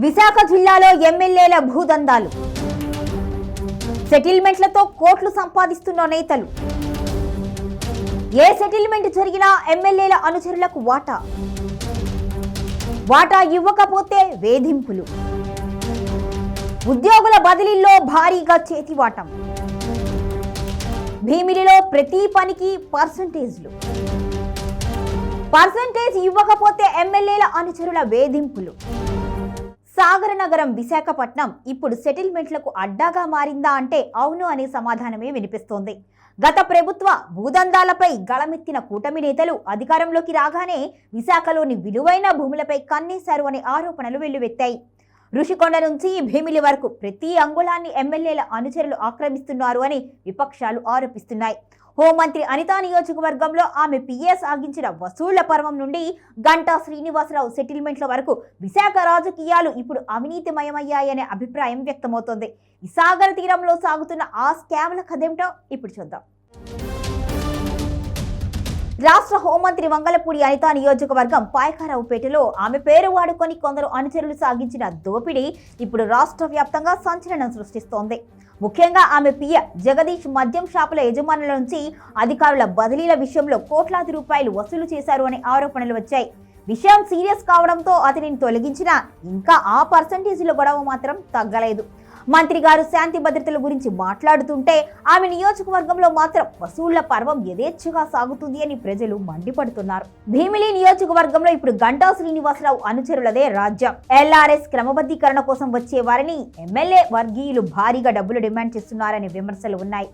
విశాఖ జిల్లాలో ఎమ్మెల్యేల భూదందాలు. సెటిల్మెంట్లతో కోట్లు సంపాదిస్తున్న నేతలు. ఏ సెటిల్మెంట్ జరిగినా ఎమ్మెల్యేల అనుచరులకు వాటా. వాటా ఇవ్వకపోతే వేధింపులు. ఉద్యోగుల బదిలీల్లో భారీగా చేతివాటం. భీమిలిలో ప్రతి పనికి పర్సంటేజ్లు. పర్సంటేజ్ ఇవ్వకపోతే ఎమ్మెల్యేల అనుచరుల వేధింపులు. సాగర నగరం విశాఖపట్నం ఇప్పుడు సెటిల్మెంట్లకు అడ్డాగా మారిందా అంటే అవును అనే సమాధానమే వినిపిస్తోంది. గత ప్రభుత్వ భూదందాలపై గళమెత్తిన కూటమి నేతలు అధికారంలోకి రాగానే విశాఖలోని విలువైన భూములపై కన్నేశారు అనే ఆరోపణలు వెల్లువెత్తాయి. ఋషికొండ నుంచి భీమిలి వరకు ప్రతి అంగుళాన్ని ఎమ్మెల్యేల అనుచరులు ఆక్రమిస్తున్నారు అని విపక్షాలు ఆరోపిస్తున్నాయి. హోంమంత్రి అనితా నియోజకవర్గంలో ఆమె పిఏ సాగించిన వసూళ్ళ పర్వం నుండి గంటా శ్రీనివాసరావు సెటిల్మెంట్ల వరకు విశాఖ రాజకీయాలు ఇప్పుడు అవినీతిమయమయ్యాయనే అభిప్రాయం వ్యక్తమవుతోంది. ఈ సాగర తీరంలో సాగుతున్న ఆ స్కామ్ల కథేమిటో ఇప్పుడు చూద్దాం. రాష్ట్ర హోంమంత్రి వంగలపూడి అనితా నియోజకవర్గం పాయకారావుపేటలో ఆమె పేరు వాడుకొని కొందరు అనుచరులు సాగించిన దోపిడీ ఇప్పుడు రాష్ట్ర వ్యాప్తంగా సంచలనం సృష్టిస్తోంది. ముఖ్యంగా ఆమె పియ జగదీష్ మద్యం షాపుల యజమానుల నుంచి అధికారుల బదిలీల విషయంలో కోట్లాది రూపాయలు వసూలు చేశారు అనే ఆరోపణలు వచ్చాయి. విషయం సీరియస్ కావడంతో అతనిని తొలగించినా ఇంకా ఆ పర్సంటేజీల గొడవ మాత్రం తగ్గలేదు. మంత్రి గారు శాంతి భద్రతల గురించి మాట్లాడుతుంటే ఆమె నియోజకవర్గంలో మాత్రం వసూళ్ళ పర్వం యథేచ్ఛగా సాగుతుంది అని ప్రజలు మండిపడుతున్నారు. భీమిలి నియోజకవర్గంలో ఇప్పుడు గంటా శ్రీనివాసరావు అనుచరులదే రాజ్యం. ఎల్ఆర్ఎస్ క్రమబద్ధీకరణ కోసం వచ్చే వారిని ఎమ్మెల్యే వర్గీయులు భారీగా డబ్బులు డిమాండ్ చేస్తున్నారనే విమర్శలు ఉన్నాయి.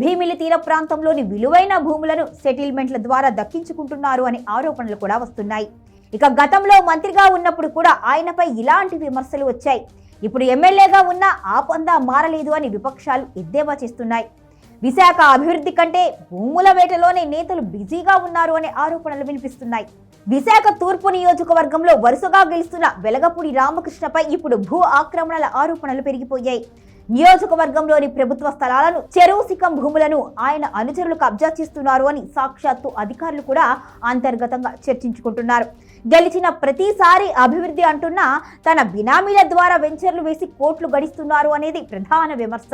భీమిలి తీర ప్రాంతంలోని విలువైన భూములను సెటిల్మెంట్ల ద్వారా దక్కించుకుంటున్నారు అనే ఆరోపణలు కూడా వస్తున్నాయి. ఇక గతంలో మంత్రిగా ఉన్నప్పుడు కూడా ఆయనపై ఇలాంటి విమర్శలు వచ్చాయి. ఇప్పుడు ఎమ్మెల్యేగా ఉన్న ఆ పొంద మారలేదు అని విపక్షాలు ఎద్దేవా చేస్తున్నాయి. విశాఖ అభివృద్ధి కంటే భూముల వేటలోనే నేతలు బిజీగా ఉన్నారు అనే ఆరోపణలు వినిపిస్తున్నాయి. విశాఖ తూర్పు నియోజకవర్గంలో వరుసగా గెలుస్తున్న వెలగపూడి రామకృష్ణపై ఇప్పుడు భూ ఆక్రమణల ఆరోపణలు పెరిగిపోయాయి. నియోజకవర్గంలోని ప్రభుత్వ స్థలాలను చెరువు సిక్కం భూములను ఆయన అనుచరులు కబ్జా చేస్తున్నారు అని సాక్షాత్తు అధికారులు కూడా అంతర్గతంగా చర్చించుకుంటున్నారు. గెలిచిన ప్రతిసారి అభివృద్ధి అంటున్న తన బినామీల ద్వారా వెంచర్లు వేసి కోట్లు గడిస్తున్నారు అనేది ప్రధాన విమర్శ.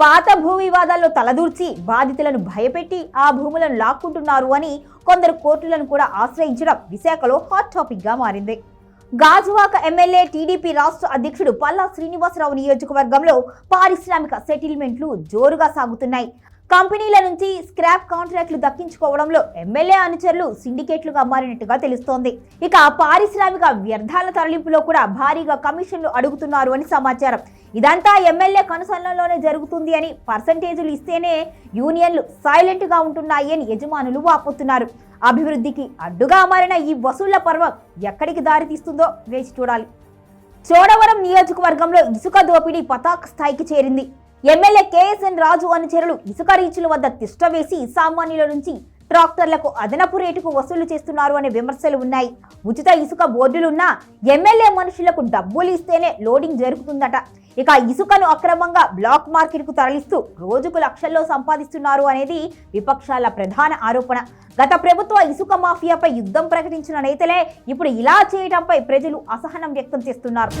పాత భూ వివాదాల్లో తలదూర్చి బాధితులను భయపెట్టి ఆ భూములను లాక్కుంటున్నారు అని కొందరు కోర్టులను కూడా ఆశ్రయించడం విశాఖలో హాట్ టాపిక్గా మారింది. గాజువాక ఎమ్మెల్యే టీడీపీ రాష్ట్ర అధ్యక్షుడు పల్లా శ్రీనివాసరావు నియోజకవర్గంలో పారిశ్రామిక సెటిల్మెంట్లు జోరుగా సాగుతున్నాయి. కంపెనీల నుంచి స్క్రాప్ కాంట్రాక్టులు దక్కించుకోవడంలో ఎమ్మెల్యే అనుచరులు సిండికేట్లుగా మారినట్టుగా తెలుస్తోంది. ఇక పారిశ్రామిక వ్యర్థాల తరలింపులో కూడా భారీగా కమిషన్లు అడుగుతున్నారు అని సమాచారం. ఇదంతా ఎమ్మెల్యే కనుసన్నలోనే జరుగుతుంది అని పర్సంటేజీలు ఇస్తేనే యూనియన్లు సైలెంట్గా ఉంటున్నాయి అని యజమానులు వాపోతున్నారు. అభివృద్ధికి అడ్డుగా మారిన ఈ వసూళ్ళ పర్వం ఎక్కడికి దారితీస్తుందో వేచి చూడాలి. చోడవరం నియోజకవర్గంలో ఇసుక దోపిడీ పతాక స్థాయికి చేరింది. ఎమ్మెల్యే కేఎస్ఎన్ రాజు అనుచరులు ఇసుక రీచుల వద్ద తిష్ట వేసి సామాన్యుల నుంచి ట్రాక్టర్లకు అదనపు రేటుకు వసూలు చేస్తున్నారు అనే విమర్శలు ఉన్నాయి. ఉచిత ఇసుక బోర్డులున్నా ఎమ్మెల్యే మనుషులకు డబ్బులు ఇస్తేనే లోడింగ్ జరుగుతుందట. ఇక ఇసుకను అక్రమంగా బ్లాక్ మార్కెట్కు తరలిస్తూ రోజుకు లక్షల్లో సంపాదిస్తున్నారు అనేది విపక్షాల ప్రధాన ఆరోపణ. గత ప్రభుత్వ ఇసుక మాఫియాపై యుద్ధం ప్రకటించిన నేతలే ఇప్పుడు ఇలా చేయడంపై ప్రజలు అసహనం వ్యక్తం చేస్తున్నారు.